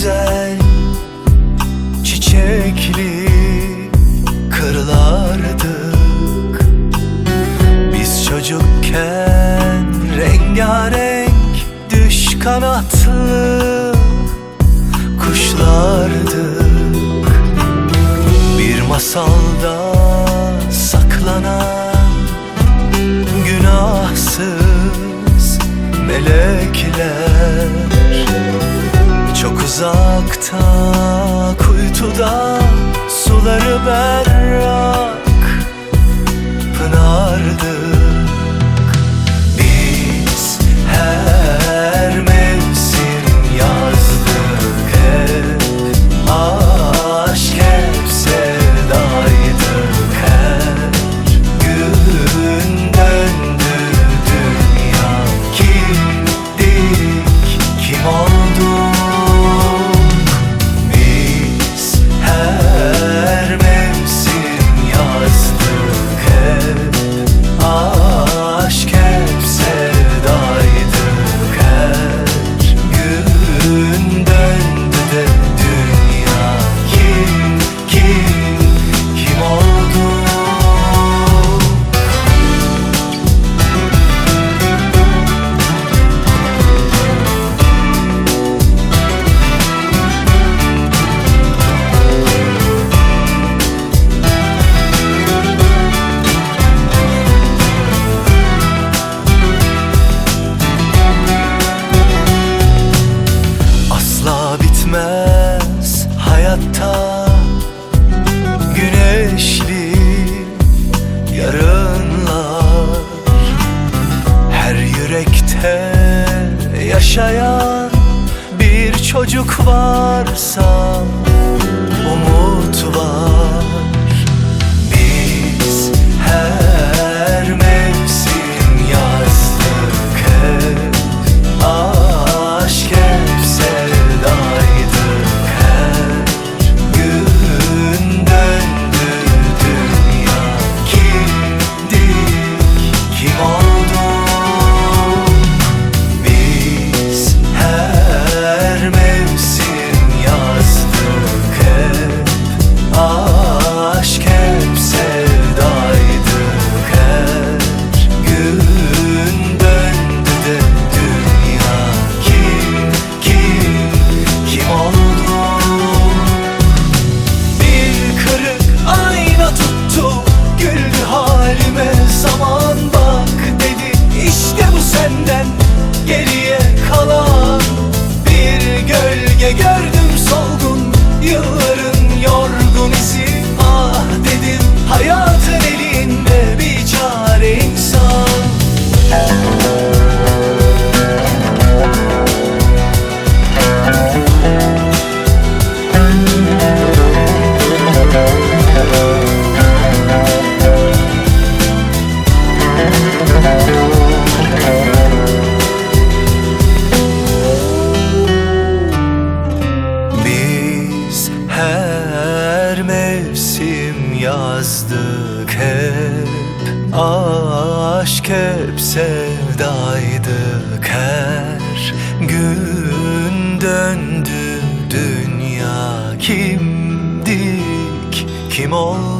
güzel çiçekli kırlardık Biz çocukken rengarenk düş kanatlı kuşlardık. Bir masalda saklanan günahsız melek Uzakta kuytuda suları ben So. resim yazdık hep Aşk hep sevdaydık her Gün döndü dünya kimdik kim oldu